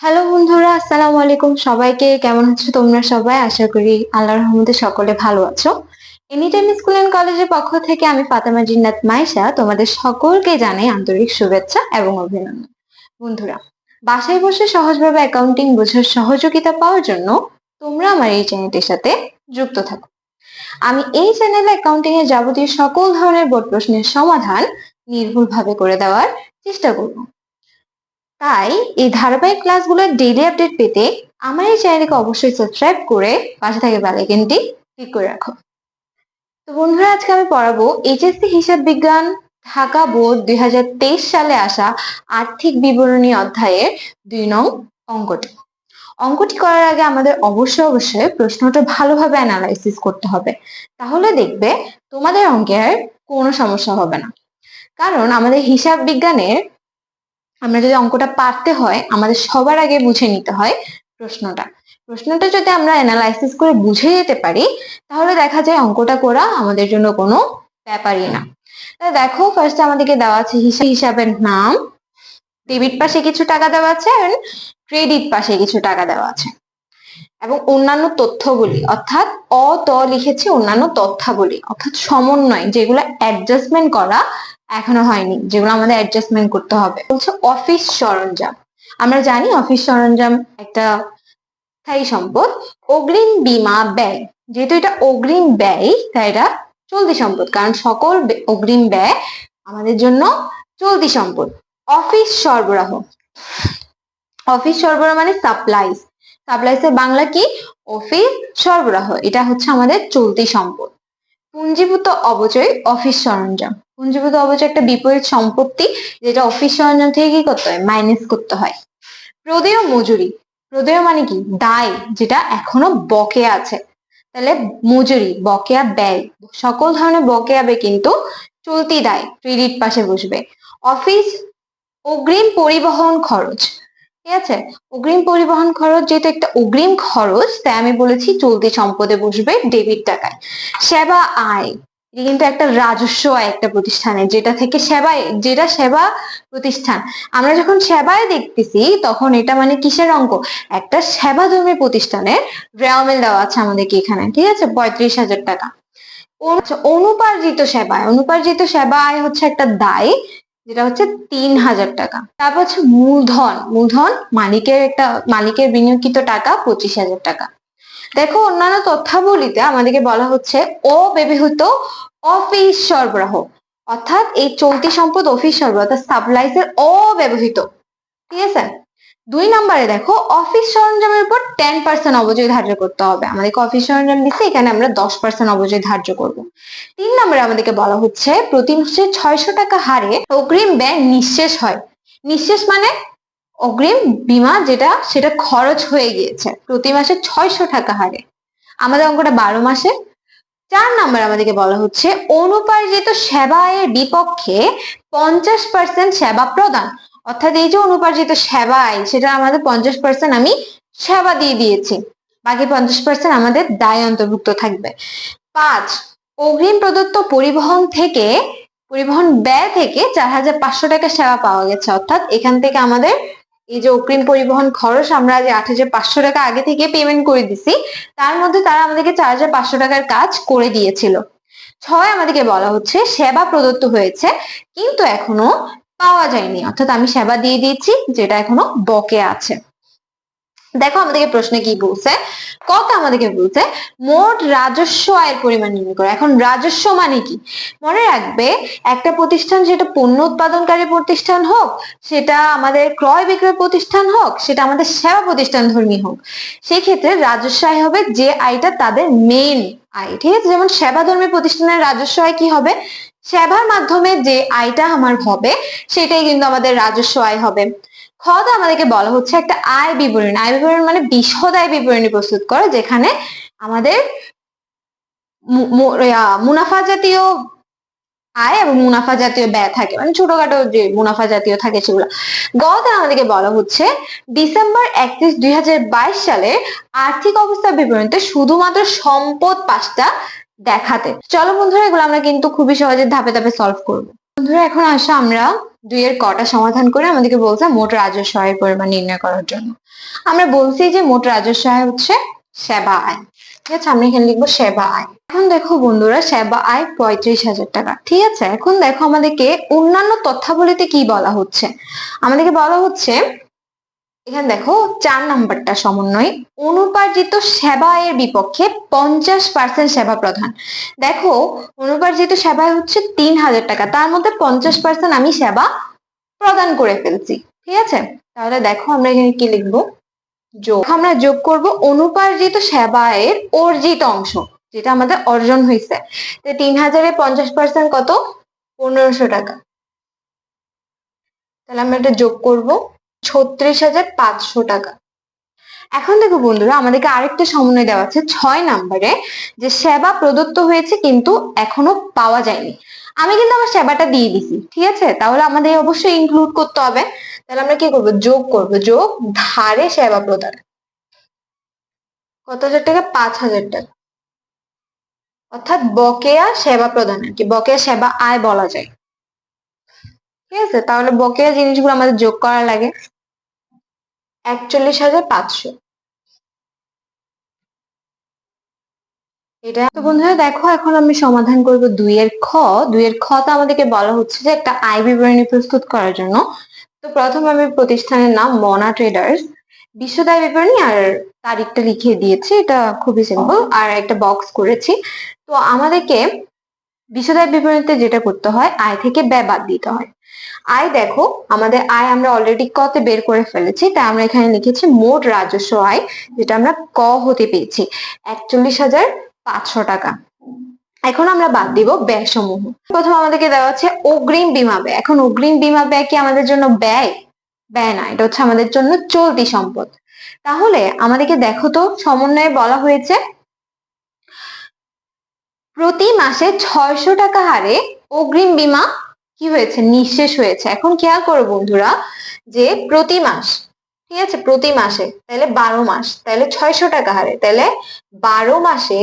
Hello বন্ধুরা, আসসালামু আলাইকুম সবাইকে। কেমন আছো তোমরা সবাই? আশা করি আল্লাহর রহমতে সকলে ভালো আছো। এনি টাইম স্কুল অ্যান্ড কলেজের পক্ষ থেকে আমি ফাতেমা জিন্নাত মাইশা তোমাদের সকলকে জানাই আন্তরিক শুভেচ্ছা এবং অভিনন্দন। বন্ধুরা, বাসায় বসে সহজভাবে অ্যাকাউন্টিং বোঝার সহযোগিতা পাওয়ার জন্য তোমরা আমার এই চ্যানেলটির সাথে যুক্ত থাকো। আমি এই চ্যানেলে অ্যাকাউন্টিং এর যাবতীয় সকল ধরনের বোর্ড প্রশ্নের সমাধান নির্ভুলভাবে করে দেওয়ার চেষ্টা করব। তাই এই ধারাবাহিক ক্লাসগুলোর ডেইলি আপডেট পেতে আমার এই চ্যানেলকে অবশ্যই সাবস্ক্রাইব করে পাশে থাকে বেল আইকনটি ক্লিক করে রাখো। তো বন্ধুরা, আজকে আমি পড়াবো এইচএসসি হিসাব বিজ্ঞান, ঢাকা বোর্ড দুই হাজার তেইশ সালে আসা আর্থিক বিবরণী অধ্যায়ের দুই নং অঙ্কটি। অঙ্কটি করার আগে আমাদের অবশ্যই অবশ্যই প্রশ্নটা ভালোভাবে অ্যানালাইসিস করতে হবে। তাহলে দেখবে তোমাদের অঙ্কের কোনো সমস্যা হবে না। কারণ আমাদের হিসাব বিজ্ঞানের আমরা যদি অঙ্কটা পারতে হয়, আমাদের সবার আগে বুঝে নিতে হয় প্রশ্নটা। প্রশ্নটা যদি আমরা অ্যানালাইসিস করে বুঝে যেতে পারি, তাহলে দেখা যায় অঙ্কটা করা আমাদের জন্য কোনো ব্যাপারই না। তাহলে দেখো ফার্স্টে আমাদেরকে দেওয়া আছে হিসাব হিসাবের নাম ডেবিট পাশে কিছু টাকা দেওয়া আছে ক্রেডিট পাশে কিছু টাকা দেওয়া আছে। এবং অন্যান্য তথ্যগুলি, অর্থাৎ অ ত লিখেছি অন্যান্য তথ্যাবলী, অর্থাৎ সমন্বয়, যেগুলো অ্যাডজাস্টমেন্ট করা এখনও হয়নি, যেগুলো আমাদের অ্যাডজাস্টমেন্ট করতে হবে। বলছে অফিস সরঞ্জাম। আমরা জানি অফিস সরঞ্জাম একটা স্থায়ী সম্পদ। অগ্রিম বীমা ব্যয়। যেহেতু এটা অগ্রিম ব্যয়, তাই এটা চলতি সম্পদ। কারণ সকল অগ্রিম ব্যয় আমাদের জন্য চলতি সম্পদ। অফিস সরবরাহ। অফিস সরবরাহ মানে সাপ্লাইজ সাপ্লাইসের বাংলা কি? অফিস সরবরাহ। এটা হচ্ছে আমাদের চলতি সম্পদ। পুঞ্জীভূত অবচয় অফিস সরঞ্জাম। পুঞ্জীভূত অবচয় একটা বিপরীত সম্পত্তি যেটা অফিস সরঞ্জাম থেকে কি করতে হয়? মাইনাস করতে হয়। প্রদেয় মজুরি। প্রদেয় মানে কি? দায়, যেটা এখনও বকেয়া আছে। তাহলে মজুরি, বকেয়া ব্যয়। সকল ধরনের বকেয়া ব্যয় কিন্তু চলতি দায় ক্রেডিট পাশে বসবে। অফিস অগ্রিম পরিবহন খরচ। ঠিক আছে? অগ্রিম পরিবহন খরচ যেহেতু একটা অগ্রিম খরচ, তাই আমি বলেছি চলতি সম্পদে বসবে ডেবিট টাকায়। সেবা আয়। কিন্তু একটা রাজস্ব একটা প্রতিষ্ঠানে যেটা থেকে সেবায় যেটা সেবা প্রতিষ্ঠান। আমরা যখন সেবায় দেখতেছি তখন এটা মানে কিসের অঙ্ক? একটা সেবা সেবাধর্মী প্রতিষ্ঠানের রেওয়ামেল দেওয়া আছে আমাদেরকে এখানে ঠিক আছে? পঁয়ত্রিশ হাজার টাকা। আচ্ছা, অনুপার্জিত সেবায় অনুপার্জিত সেবা আয় হচ্ছে একটা দায় যেটা হচ্ছে তিন হাজার টাকা। তারপর হচ্ছে মূলধন মূলধন মালিকের একটা মালিকের বিনিয়োগিত টাকা পঁচিশ হাজার টাকা। দেখো অন্যান্য তথ্যাবলিতে আমাদেরকে বলা হচ্ছে অব্যবহৃত অফিস সরবরাহ। অর্থাৎ এই চলতি সম্পদ অফিস সরবরাহ, অর্থাৎ অব্যবহৃত। ঠিক আছে? দুই নম্বরে দেখো, অফিস সরঞ্জামের উপর টেন পার্সেন্ট অবচয় ধার্য করতে হবে। আমাদেরকে অফিস সরঞ্জাম দিচ্ছে এখানে আমরা দশ পার্সেন্ট অবচয় ধার্য করব। তিন নম্বরে আমাদেরকে বলা হচ্ছে, প্রতি মাসে ছয়শো টাকা হারে অগ্রিম ব্যয় নিঃশেষ হয়। নিঃশেষ মানে অগ্রিম বীমা যেটা, সেটা খরচ হয়ে গিয়েছে। প্রতি মাসে ছয়শো টাকা হারে। আমাদের অঙ্কটা বারো মাসে। চার নাম্বার আমাদেরকে বলা হচ্ছে, অনুপার্জিত সেবায়ের বিপক্ষে পঞ্চাশ পার্সেন্ট সেবা প্রদান। অর্থাৎ এই যে অনুপার্জিত সেবা আয়, সেটা আমাদের পঞ্চাশ পার্সেন্ট আমি সেবা দিয়ে দিয়েছি। বাকি পঞ্চাশ পার্সেন্ট আমাদের দায় অন্তর্ভুক্ত থাকবে। পাঁচ, অগ্রিম প্রদত্ত পরিবহন থেকে, পরিবহন ব্যয় থেকে চার হাজার পাঁচশো টাকা সেবা পাওয়া গেছে। অর্থাৎ এখান থেকে আমাদের এই যে অগ্রিম পরিবহন খরচ, আমরা যে আট হাজার পাঁচশো টাকা আগে থেকে পেমেন্ট করে দিছি, তার মধ্যে তারা আমাদেরকে চার হাজার পাঁচশো টাকার কাজ করে দিয়েছিল। ছয় আমাদেরকে বলা হচ্ছে, সেবা প্রদত্ত হয়েছে, কিন্তু এখনও পাওয়া যায়নি। অর্থাৎ আমি সেবা দিয়ে দিয়েছি, যেটা এখনও বকে আছে। দেখো আমাদেরকে প্রশ্নে কি বলছে? কত আমাদেরকে বলছে? মোট রাজস্ব আয়ের পরিমাণ নির্ণয় করো। এখন রাজস্ব মানে কি? মনে রাখবে, একটা প্রতিষ্ঠান যেটা পণ্য উৎপাদনকারী প্রতিষ্ঠান হোক, সেটা আমাদের ক্রয় বিক্রয় প্রতিষ্ঠান হোক, সেটা আমাদের সেবা প্রতিষ্ঠান ধর্মী হোক সেই ক্ষেত্রে রাজস্ব আয় হবে যে আয়টা তাদের মেইন আয়। ঠিক আছে? যেমন সেবা ধর্মী প্রতিষ্ঠানের রাজস্ব আয় কি হবে? সেবার মাধ্যমে যে আয়টা আমার হবে, সেটাই কিন্তু আমাদের রাজস্ব আয় হবে। খতে আমাদেরকে বলা হচ্ছে একটা আয় বিবরণী। আয় বিবরণ মানে বিশদ আয় বিবরণী প্রস্তুত করা, যেখানে আমাদের মুনাফা জাতীয় আয় এবং মুনাফা জাতীয় ব্যয় থাকে। মানে ছোটখাটো যে মুনাফা জাতীয় থাকে সেগুলো। গতে আমাদেরকে বলা হচ্ছে, ডিসেম্বর একত্রিশ দুই সালে আর্থিক অবস্থা বিবরণীতে শুধুমাত্র সম্পদ পাঁচটা দেখাতে। চলো বন্ধুরা, এগুলো আমরা কিন্তু খুবই সহজে ধাপে ধাপে সলভ করব। বন্ধুরা, এখন আসা আমরা দুই এর কটা সমাধান করে আমাদেরকে বলছে মোট রাজস্ব আয়ের পরিমাণ নির্ণয় করার জন্য। আমরা বলছি যে মোট রাজস্ব আয় হচ্ছে সেবা আয়। ঠিক আছে, আমরা এখানে লিখব সেবা আয়। এখন দেখো বন্ধুরা, সেবা আয় পঁয়ত্রিশ হাজার টাকা। ঠিক আছে, এখন দেখো আমাদেরকে অন্যান্য তথ্যাবলিতে কি বলা হচ্ছে? আমাদেরকে বলা হচ্ছে এখানে দেখো চার নাম্বারটা সমন্বয়। অনুপার্জিত সেবা আয়ের বিপক্ষে পঞ্চাশ পার্সেন্ট সেবা প্রধান। দেখো, অনুপার্জিত সেবা হচ্ছে তিন হাজার টাকা। তার মধ্যে পঞ্চাশ পার্সেন্ট আমি সেবা প্রদান করে ফেলছি। ঠিক আছে? তাহলে দেখো আমরা এখানে কি লিখব? যোগ। আমরা যোগ করব অনুপার্জিত সেবায়ের অর্জিত অংশ, যেটা আমাদের অর্জন হয়েছে। তিন হাজারে পঞ্চাশ পার্সেন্ট কত? পনেরোশো টাকা। তাহলে আমরা এটা যোগ করব। ছত্রিশ হাজার পাঁচশো টাকা। এখন দেখো বন্ধুরা, আমাদেরকে আরেকটা সমন্বয় দেওয়া আছে ছয় নাম্বারে, যে সেবা প্রদত্ত হয়েছে কিন্তু এখনও পাওয়া যায়নি। আমি কিন্তু আমার সেবাটা দিয়ে দিছি, ঠিক আছে? তাহলে আমাদের অবশ্যই ইনক্লুড করতে হবে। তাহলে আমরা কি করব? যোগ করব। যোগ ধারে সেবা প্রদান। কত হাজার টাকা? পাঁচ হাজার টাকা। অর্থাৎ বকেয়া সেবা প্রদান আর কি। বকেয়া সেবা আয় বলা যায়। ঠিক আছে? তাহলে বকেয়া জিনিসগুলো আমাদের যোগ করা লাগে একচল্লিশ হাজার পাঁচশো। এটা তো বন্ধুরা দেখো, এখন আমি সমাধান করব দুইয়ের খ। দুইয়ের খ তো আমাদেরকে বলা হচ্ছে যে একটা আয় বিবরণী প্রস্তুত করার জন্য। তো প্রথম আমি প্রতিষ্ঠানের নাম মনা ট্রেডার্স। বিশ্বদায় বিবরণী আর তারিখটা লিখে দিয়েছি, এটা খুবই সিম্পল আর একটা বক্স করেছি। তো আমাদেরকে বিশ্বদায় বিবরণীতে যেটা করতে হয়, আয় থেকে ব্যয় বাদ দিতে হয়। আয় দেখো, আমাদের আয় আমরা অলরেডি কতে বের করে ফেলেছি, তাই আমরা এখানে লিখেছি মোট রাজস্ব আয়, যেটা আমরা ক হতে পেয়েছি, একচল্লিশ হাজার পাঁচশো টাকা। এখন আমরা বাদ দিব ব্যয় সমূহ প্রথম আমাদেরকে দেওয়া আছে অগ্রিম বিমা ব্যয়। এখন অগ্রিম বিমা ব্যয় কি আমাদের জন্য ব্যয়? ব্যয় না, এটা হচ্ছে আমাদের জন্য চলতি সম্পদ। তাহলে আমাদেরকে দেখো তো, সমন্বয়ে বলা হয়েছে, প্রতি মাসে ছয়শো টাকা হারে অগ্রিম বিমা কি হয়েছে? নিঃশেষ হয়েছে। এখন খেয়াল করো বন্ধুরা যে প্রতি মাস, ঠিক আছে? প্রতি মাসে, তাহলে বারো মাস, তাহলে ছয়শো টাকা হারে। তাহলে বারো মাসে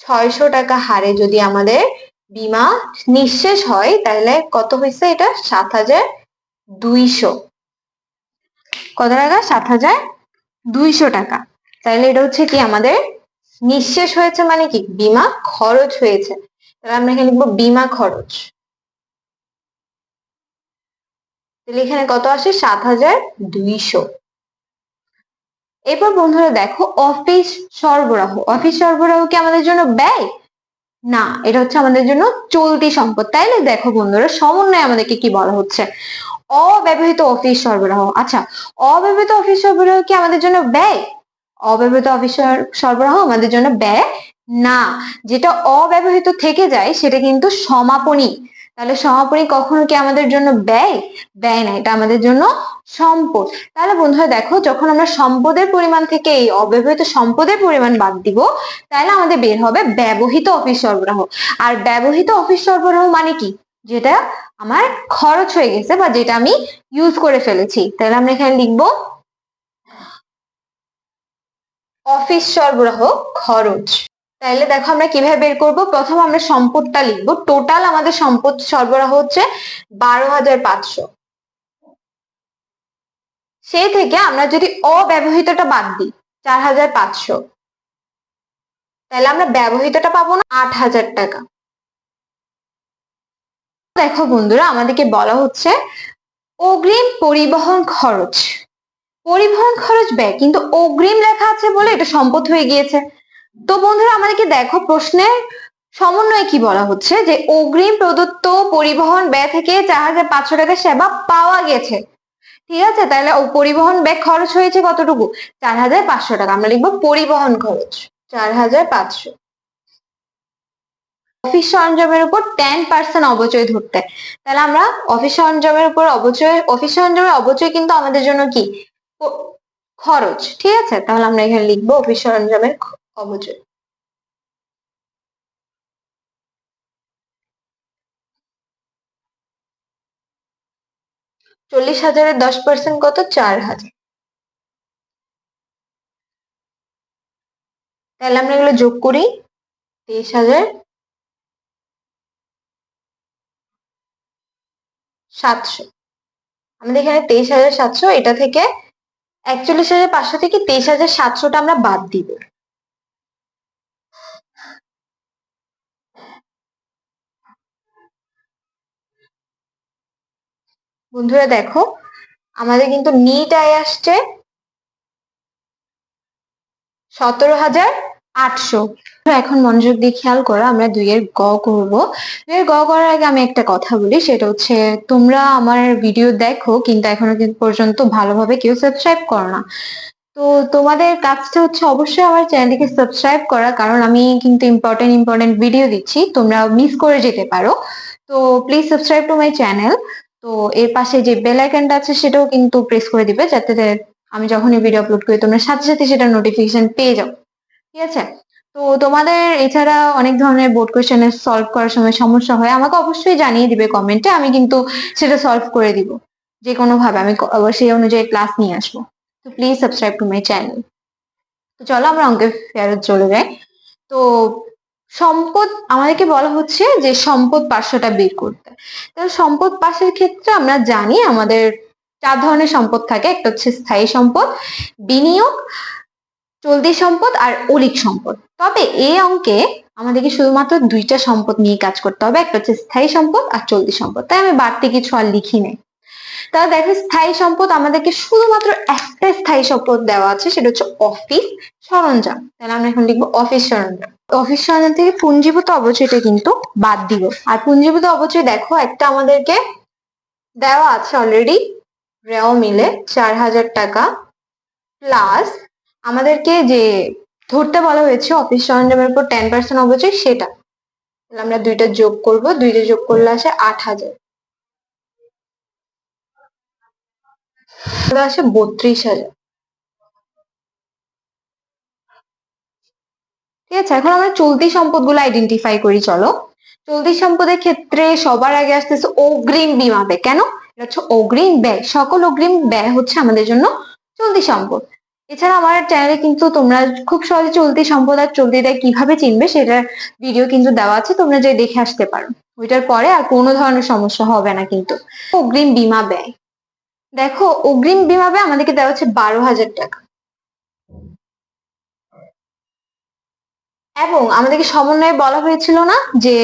ছয়শো টাকা হারে যদি আমাদের বিমা নিঃশেষ হয়, তাহলে কত হয়েছে এটা? সাত হাজার দুইশো। কত টাকা? সাত হাজার দুইশো টাকা। তাহলে এটা হচ্ছে কি আমাদের নিঃশেষ হয়েছে মানে কি? বিমা খরচ হয়েছে। তাহলে আমরা এখানে লিখব বিমা খরচ। তাহলে এখানে কত আসে? সাত হাজার দুইশো। এরপর বন্ধুরা দেখো, অফিস সরবরাহ। অফিস সরবরাহ কি আমাদের জন্য ব্যয়? না, এটা হচ্ছে আমাদের জন্য চলতি সম্পদ। তাইলে দেখো বন্ধুরা, সমন্বয় আমাদেরকে কি বলা হচ্ছে? অব্যবহৃত অফিস সরবরাহ। আচ্ছা অব্যবহৃত অফিস সরবরাহ কি আমাদের জন্য ব্যয়? অব্যবহৃত অফিস সরবরাহ আমাদের জন্য ব্যয় না। যেটা অব্যবহৃত থেকে যায়, সেটা কিন্তু সমাপনী। তাহলে সমাপনী কখনো কি আমাদের জন্য ব্যয়? ব্যয় না, এটা আমাদের জন্য সম্পদ। তাহলে বন্ধুরা দেখো, যখন আমরা সম্পদের পরিমাণ থেকে এই অব্যবহৃত সম্পদের পরিমাণ বাদ দিব, তাহলে আমাদের বের হবে ব্যবহৃত অফিস সরবরাহ। আর ব্যবহৃত অফিস সরবরাহ মানে কি? যেটা আমার খরচ হয়ে গেছে বা যেটা আমি ইউজ করে ফেলেছি। তাহলে আমরা এখানে লিখব অফিস সরবরাহ খরচ। তাহলে দেখো আমরা কীভাবে বের করব? প্রথম আমরা সম্পদটা লিখব। টোটাল আমাদের সম্পদ সরবরাহ হচ্ছে বারো হাজার পাঁচশো। সেই থেকে আমরা যদি অব্যবহৃতটা বাদ দিই, চার হাজার পাঁচশো। তাহলে আমরা ব্যবহৃতটা পাবো না, আট হাজার টাকা। দেখো বন্ধুরা, আমাদেরকে বলা হচ্ছে অগ্রিম পরিবহন খরচ। পরিবহন খরচ ব্যয়, কিন্তু অগ্রিম লেখা আছে বলে এটা সম্পদ হয়ে গিয়েছে। তো বন্ধুরা, আমাদেরকে দেখো প্রশ্নের সমন্বয়ে কি বলা হচ্ছে? যে অগ্রিম প্রদত্ত পরিবহন ব্যয় থেকে চার হাজার পাঁচশো টাকা সেবা পাওয়া গেছে। ঠিক আছে? তাহলে পরিবহন ব্যয় খরচ হয়েছে কতটুকু? চার হাজার পাঁচশো টাকা। আমরা লিখব পরিবহন খরচ। চার হাজার পাঁচশো। অফিস সরঞ্জামের উপর টেন পার্সেন্ট অবচয় ধরতে। তাহলে আমরা অফিস সরঞ্জামের উপর অবচয়, অফিস সরঞ্জামের অবচয় কিন্তু আমাদের জন্য কি? খরচ। ঠিক আছে? তাহলে আমরা এখানে লিখব অফিস সরঞ্জামের অবচয় চল্লিশ হাজারের দশ পার্সেন্ট কত? চার হাজার। তাহলে আমরা এগুলো যোগ করি। তেইশ হাজার সাতশো। আমাদের এখানে তেইশ হাজার সাতশো, এটা থেকে একচল্লিশ হাজার পাঁচশো থেকে তেইশ হাজার সাতশোটা আমরা বাদ দিব। বন্ধুরা দেখো, আমাদের কিন্তু নিট আয় আসছে সতেরো হাজার আটশো। এখন মনোযোগ দিয়ে খেয়াল করো, আমরা দুইয়ের গ করব। দুইয়ের গ করার আগে আমি একটা কথা বলি, সেটা হচ্ছে তোমরা আমার ভিডিও দেখো, কিন্তু এখনও কিন্তু পর্যন্ত ভালোভাবে কেউ সাবস্ক্রাইব করো না। তো তোমাদের কাজটা হচ্ছে অবশ্যই আমার চ্যানেলটিকে সাবস্ক্রাইব করা, কারণ আমি কিন্তু ইম্পর্টেন্ট ইম্পর্টেন্ট ভিডিও দিচ্ছি, তোমরা মিস করে যেতে পারো। তো please subscribe to my channel তো এর পাশে যে বেল আইকনটা আছে, সেটাও কিন্তু প্রেস করে দিবে যাতে আমি যখনই ভিডিও আপলোড করি, তোমরা সাথে সাথে সেটা নোটিফিকেশন পেয়ে যাও। ঠিক আছে? তো তোমাদের এছাড়া অনেক ধরনের বোর্ড কোয়েশ্চেনের সলভ করার সময় সমস্যা হয়, আমাকে অবশ্যই জানিয়ে দিবে কমেন্টে আমি কিন্তু সেটা সলভ করে দিব। যে কোনো ভাবে আমি সেই অনুযায়ী ক্লাস নিয়ে আসব। তো please subscribe to my channel তো চলো আমরা অঙ্কের ফেরত চলে যাই। তো সম্পদ আমাদেরকে বলা হচ্ছে যে সম্পদ পার্শ্বটা বের করতে। তাহলে সম্পদ পাশের ক্ষেত্রে আমরা জানি আমাদের চার ধরনের সম্পদ থাকে। একটা হচ্ছে স্থায়ী সম্পদ, বিনিয়োগ, চলতি সম্পদ আর অলিক সম্পদ। তবে এই অঙ্কে আমাদেরকে শুধুমাত্র দুইটা সম্পদ নিয়ে কাজ করতে হবে। একটা হচ্ছে স্থায়ী সম্পদ আর চলতি সম্পদ। তাই আমি বাড়তি কিছু আর লিখি নেই। তাহলে দেখো স্থায়ী সম্পদ আমাদেরকে শুধুমাত্র একটা স্থায়ী সম্পদ দেওয়া আছে, সেটা হচ্ছে অফিস সরঞ্জাম। তাহলে আমরা এখন লিখব অফিস সরঞ্জাম। অফিস সরঞ্জাম থেকে পুঞ্জীভূত অবচয়টা কিন্তু বাদ দিব। আর পুঞ্জীভূত অবচয় দেখো, একটা আমাদেরকে দেওয়া আছে অলরেডি রেও মিলে চার হাজার টাকা প্লাস আমাদেরকে যে ধরতে বলা হয়েছে অফিস সরঞ্জামের উপর টেন পার্সেন্ট অবচয়, সেটা। আমরা দুইটা যোগ করব, দুইটা যোগ করলে আসে আট হাজার। আসে বত্রিশ হাজার। ঠিক আছে, এখন আমরা চলতি সম্পদগুলো আইডেন্টিফাই করি, চলো। চলতি সম্পদের ক্ষেত্রে সবার আগে আসতেছে অগ্রিম বিমা ব্যয়। কেন? এটা হচ্ছে অগ্রিম ব্যয়। সকল অগ্রিম ব্যয় হচ্ছে আমাদের জন্য চলতি সম্পদ। এছাড়া আমার চ্যানেলে কিন্তু তোমরা খুব সহজে চলতি সম্পদ আর চলতি দেয় কীভাবে চিনবে সেটার ভিডিও কিন্তু দেওয়া আছে, তোমরা যে দেখে আসতে পারো। ওইটার পরে আর কোনো ধরনের সমস্যা হবে না কিন্তু। অগ্রিম বিমা ব্যয়। দেখো, অগ্রিম ব্যয় আমাদেরকে দেওয়া হচ্ছে বারো হাজার টাকা। এবং আমাদেরকে সমন্বয়ে বলা হয়েছিল না যে,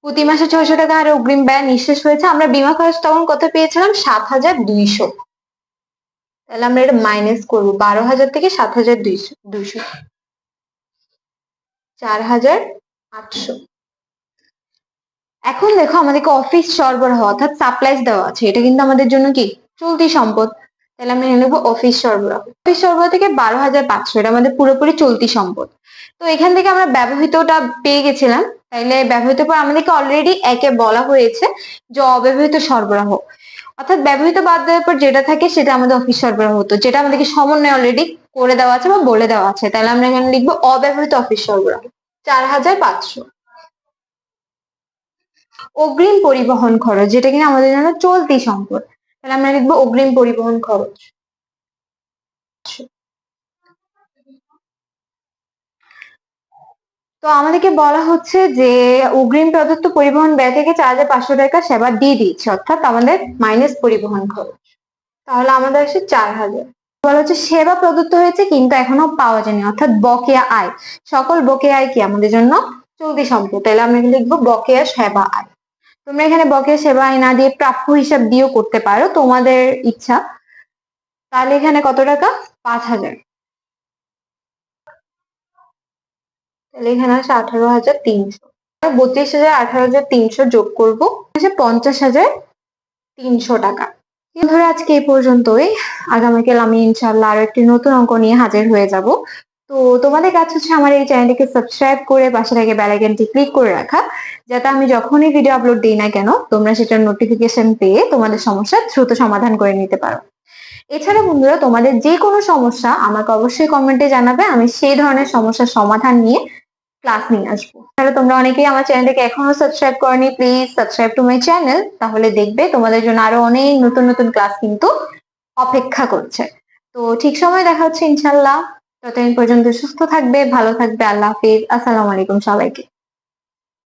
প্রতি মাসে ছয়শো টাকা আর অগ্রিম ব্যয় নিঃশেষ হয়েছে। আমরা বিমা খরচ তখন কত পেয়েছিলাম? সাত হাজার দুইশো। তাহলে আমরা এটা মাইনাস করব। বারো হাজার থেকে সাত হাজার দুইশো দুইশো। চার হাজার আটশো। এখন দেখো, আমাদেরকে অফিস সরবরাহ অর্থাৎ সাপ্লাইজ দেওয়া আছে। এটা কিন্তু আমাদের জন্য কি? চলতি সম্পদ। তাহলে আমরা নেব অফিস সরবরাহ। অফিস সরবরাহ থেকে বারো হাজার পাঁচশো, এটা আমাদের পুরোপুরি চলতি সম্পদ। তো এখান থেকে আমরা ব্যবহৃতটা পেয়ে গেছিলাম। তাইলে ব্যবহৃত পর আমাদেরকে অলরেডি একে বলা হয়েছে যে অব্যবহৃত সরবরাহ। অর্থাৎ ব্যবহৃত বাদ দেওয়ার পর যেটা থাকে সেটা আমাদের অফিস সরবরাহ হতো, যেটা আমাদেরকে সমন্বয় অলরেডি করে দেওয়া আছে বা বলে দেওয়া আছে। তাহলে আমরা এখানে লিখব অব্যবহৃত অফিস সরবরাহ, চার হাজার পাঁচশো। অগ্রিম পরিবহন খরচ, যেটা কিনা আমাদের জন্য চলতি সম্পদ। তাহলে আমরা লিখব অগ্রিম পরিবহন খরচ। তো আমাদেরকে বলা হচ্ছে যে, অগ্রিম প্রদত্ত পরিবহন ব্যয় থেকে চার হাজার পাঁচশো টাকা সেবা দিয়ে দিচ্ছে অর্থাৎ আমাদের মাইনাস পরিবহন খরচ। তাহলে আমাদের আসে চার হাজার। বলা হচ্ছে সেবা প্রদত্ত হয়েছে কিন্তু এখনও পাওয়া যায়নি, অর্থাৎ বকেয়া আয়। সকল বকেয়া আয় কি আমাদের জন্য? চলতি সম্পদ। তাহলে আমরা লিখব বকেয়া সেবা আয়। তোমরা এখানে বকেয়া সেবা না দিয়ে প্রাপ্য হিসাব দিয়েও করতে পারো, তোমাদের ইচ্ছা। তাহলে এখানে কত টাকা? পাঁচ হাজার। তাহলে এখানে আসে আঠারো হাজার তিনশো। বত্রিশ হাজার, আঠারো হাজার তিনশো যোগ করব। পঞ্চাশ হাজার তিনশো টাকা। ধরে আজকে এই পর্যন্তই। আগামীকাল আমি ইনশাল্লাহ আরও একটি নতুন অঙ্ক নিয়ে হাজির হয়ে যাব। তো তোমাদের কাছে হচ্ছে আমার এই চ্যানেলটিকে সাবস্ক্রাইব করে পাশে থেকে বেলাইকনটি ক্লিক করে রাখা, যাতে আমি যখনই ভিডিও আপলোড দিই না কেন, তোমরা সেটার নোটিফিকেশন পেয়ে তোমাদের সমস্যা দ্রুত সমাধান করে নিতে পারো। এছাড়া বন্ধুরা, তোমাদের যে কোনো সমস্যা আমাকে অবশ্যই কমেন্টে জানাবে, আমি সেই ধরনের সমস্যার সমাধান নিয়ে ক্লাস নিয়ে আসব। তাহলে তোমরা অনেকেই আমার চ্যানেলটাকে এখনও সাবস্ক্রাইব করনি please subscribe to my channel তাহলে দেখবে তোমাদের জন্য আরও অনেক নতুন নতুন ক্লাস কিন্তু অপেক্ষা করছে। তো ঠিক সময় দেখা হচ্ছে ইনশাল্লাহ ততদিন পর্যন্ত সুস্থ থাকবে ভালো থাকবে আল্লাহ হাফিজ। আসসালামু আলাইকুম সবাইকে।